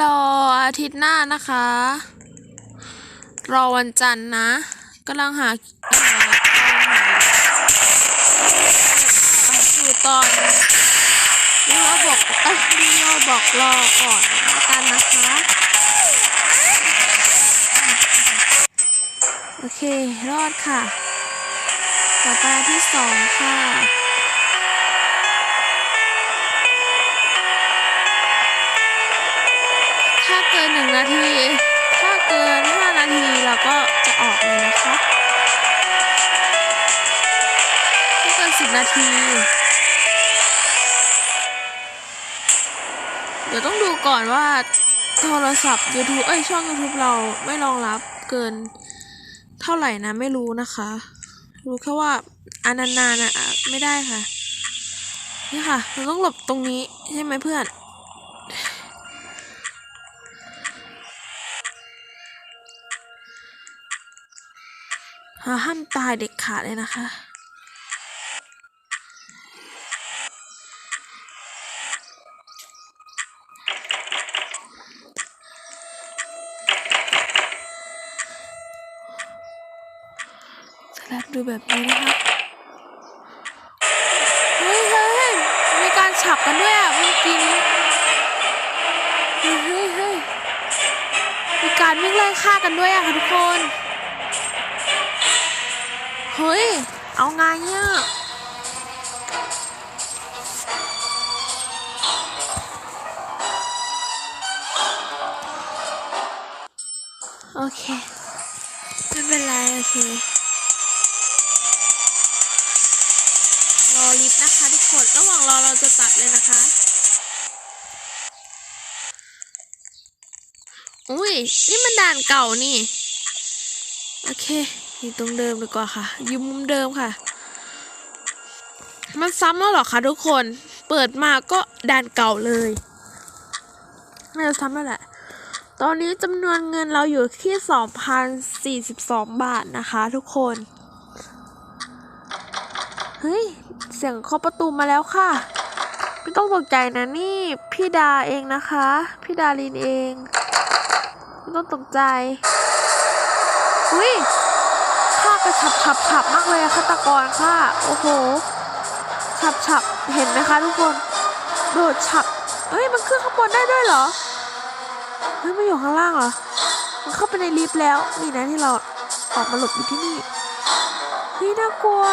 รออาทิตย์หน้านะคะ รอวันจันทร์นะกำลังหาหาอยู่ตอนนี่เราบอกเอ้ยนี่เราบอกรอก่อนกันนะคะโอเค รอดค่ะ ต่อไปที่สองค่ะ หนึ่งนาที ถ้าเกินห้านาทีเราก็จะออกเลยนะคะถ้าเกินสิบนาที เดี๋ยวต้องดูก่อนว่าโทรศัพท์ YouTube เอ้ยช่อง YouTube เราไม่รองรับเกินเท่าไหร่นะไม่รู้นะคะ รู้แค่ว่าอันนานๆนะอะไม่ได้ค่ะ นี่ค่ะเราต้องหลบตรงนี้ใช่ไหมเพื่อน หาห้ามตายเด็กขาดเลยนะคะ สลัดดูแบบนี้นะคะเฮ้ยเฮ้ยมีการฉับกันด้วยอะเมื่อกี้นี้เฮ้ยเฮ้ยเฮ้ยมีการวิ่งไล่ฆ่ากันด้วยอะค่ะทุกคน เฮ้ย เอาไงเนี่ยโอเค ไม่เป็นไร โอเค รอลิฟต์นะคะทุกคน ระหว่างรอเราจะตัดเลยนะคะ อุ้ย นี่มันด่านเก่านี่ โอเค อยู่ตรงเดิมดีกว่าค่ะ อยู่มุมเดิมค่ะ มันซ้ำแล้วหรอคะทุกคน เปิดมาก็ด่านเก่าเลยน่าจะซ้ำแล้วแหละ ตอนนี้จำนวนเงินเราอยู่ที่ 2,042 บาทนะคะทุกคน เฮ้ย เสียงเคาะประตูมาแล้วค่ะ ไม่ต้องตกใจนะนี่พี่ดาเองนะคะ พี่ดาลินเอง ไม่ต้องตกใจ อุ้ย ฆ่ากระฉับฉับฉับมากเลยอะฆาตกรค่ะ โอ้โห ฉับฉับเห็นไหมคะทุกคน โดดฉับเอ้ย มันขึ้นข้างบนได้ด้วยเหรอ เฮ้ย มันอยู่ข้างล่างเหรอ มันเข้าไปในลิฟต์แล้ว นี่นะที่เราออกมาหลบอยู่ที่นี่เฮ้ยน่ากลัว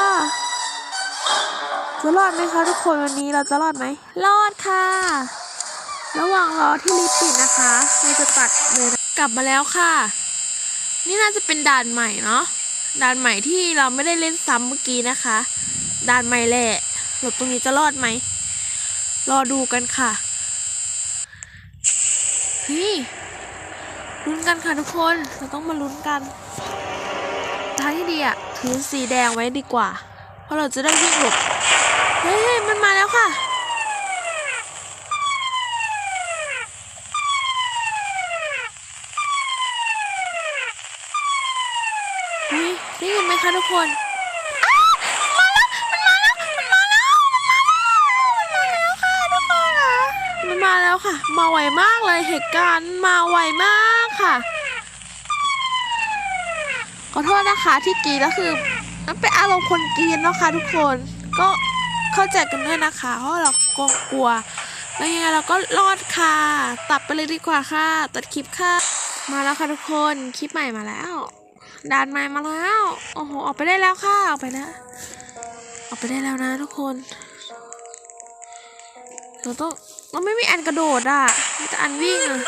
จะรอดไหมคะทุกคนวันนี้เราจะรอดไหม รอดค่ะ ระหว่างรอที่ลิฟต์ปิดนะคะเราจะตัดเลยนะกลับมาแล้วค่ะ นี่น่าจะเป็นด่านใหม่เนาะ ด่านใหม่ที่เราไม่ได้เล่นซ้ำเมื่อกี้นะคะ ด่านใหม่แหละหลบตรงนี้จะรอดไหม รอดูกันค่ะเฮ้ยลุ้นกันค่ะทุกคน เราต้องมาลุ้นกันทางที่ดีอะถือสีแดงไว้ดีกว่า เพราะเราจะได้วิ่งหลบ เฮ้ยมันมาแล้วค่ะ เฮ้ยได้ยินไหมคะทุกคนอ้าวมาแล้ว มันมาแล้ว มันมาแล้ว มันมาแล้ว มันมาแล้วค่ะทุกคนค่ะมันมาแล้วค่ะ มาไวมากเลยเหตุการณ์มาไวมากค่ะขอโทษนะคะที่กีแล้วคือมันเป็นอารมณ์คนกรีดเนาะค่ะทุกคนก็เข้าใจกันด้วยนะคะเพราะเราก็กลัวแล้วยังไงเราก็รอดค่ะ ตัดไปเลยดีกว่าค่ะ ตัดคลิปค่ะ มาแล้วค่ะทุกคนคลิปใหม่มาแล้ว ด่านใหม่มาแล้ว โอ้โห ออกไปได้แล้วค่ะ ออกไปแล้ว ออกไปได้แล้วนะทุกคนเราต้องเราไม่มีอันกระโดดอะมีแต่อันวิ่งอะ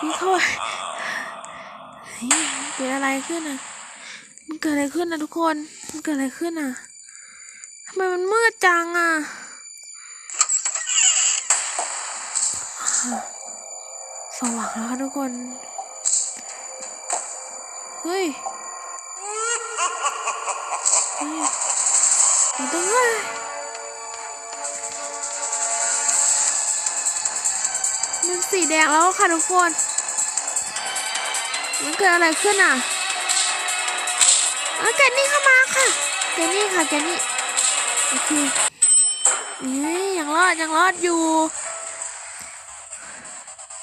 วิ่งเข้าไปเฮ้ยเกิดอะไรขึ้นอะ มันเกิดอะไรขึ้นนะทุกคน มันเกิดอะไรขึ้นอะทำไมมันมืดจังอะสว่างแล้วค่ะทุกคน เฮ้ยเฮ้ยนต้องว่ามันสีแดงแล้วค่ะทุกคน มันเกิดอะไรขึ้นอะเอแกนนี่เข้ามาค่ะแกนนี่ค่ะแกนนี่โอเคเฮ้ยยังรอดยังรอดอยู่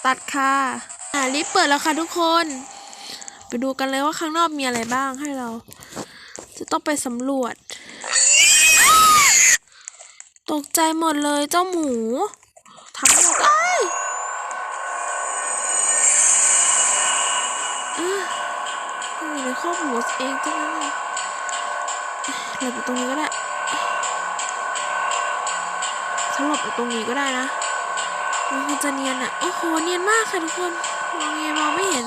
ตัดค่ะอ่าลิฟต์เปิดแล้วค่ะทุกคน ไปดูกันเลยว่าข้างนอกมีอะไรบ้างให้เรา จะต้องไปสำรวจ ตกใจหมดเลยเจ้าหมูทั้งหมดเอ้ยอะอยู่ในคอหมูเองจังเลยหลบอยู่ตรงนี้ก็ได้ฉันหลบอยู่ตรงนี้ก็ได้นะมันคงจะเนียนอะโอ้โห เนียนมากค่ะทุกคนมองไงมองไม่เห็น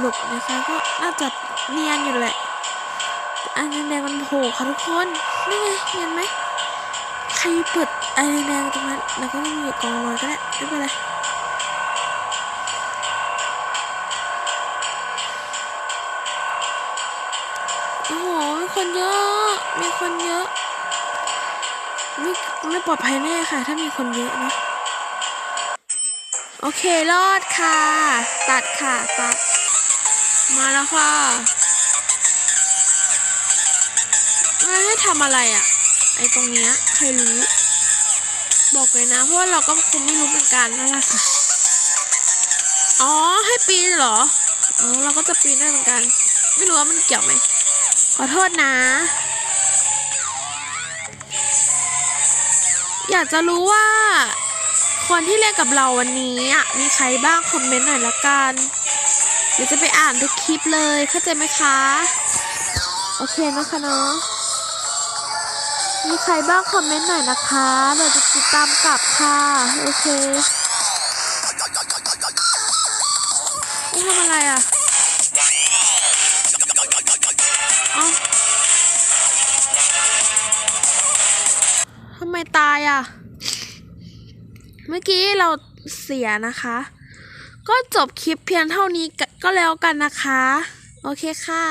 หลบๆนะคะก็น่าจะเนียนอยู่แหละแต่อันแดงมันโผล่ค่ะทุกคนนี่ไงเนียนไหมใครเปิดอะไรแดงตรงนั้นแล้วก็มีอยู่กองนอนก็ได้ไม่เป็นไรโอ้โหมีคนเยอะมีคนเยอะไม่ไม่ปลอดภัยแน่ค่ะ ถ้ามีคนเยอะนะโอเค รอดค่ะ ตัดค่ะ ตัด มาแล้วค่ะไม่ให้ทำอะไรอะ่ะ ไอตรงเนี้ยใครรู้ บอกเลยนะ เพราะว่าเราก็คงไม่รู้เหมือนกันนั่นแหละค่ะ อ๋อให้ปีนเหรออ๋อเราก็จะปีนได้เหมือนกัน ไม่รู้ว่ามันเกี่ยวไหมขอโทษนะ อยากจะรู้ว่า คนที่เล่นกับเราวันนี้อะมีใครบ้างคอมเมนต์หน่อยละกัน เดี๋ยวจะไปอ่านทุกคลิปเลยเข้าใจไหมคะ โอเคนะคะเนาะมีใครบ้างคอมเมนต์หน่อยนะคะเราจะติดตามกลับค่ะ โอเคนี่ทำอะไรอะอ้าทำไมตายอะ เมื่อกี้เราเสียนะคะ ก็จบคลิปเพียงเท่านี้ก็แล้วกันนะคะ โอเคค่ะ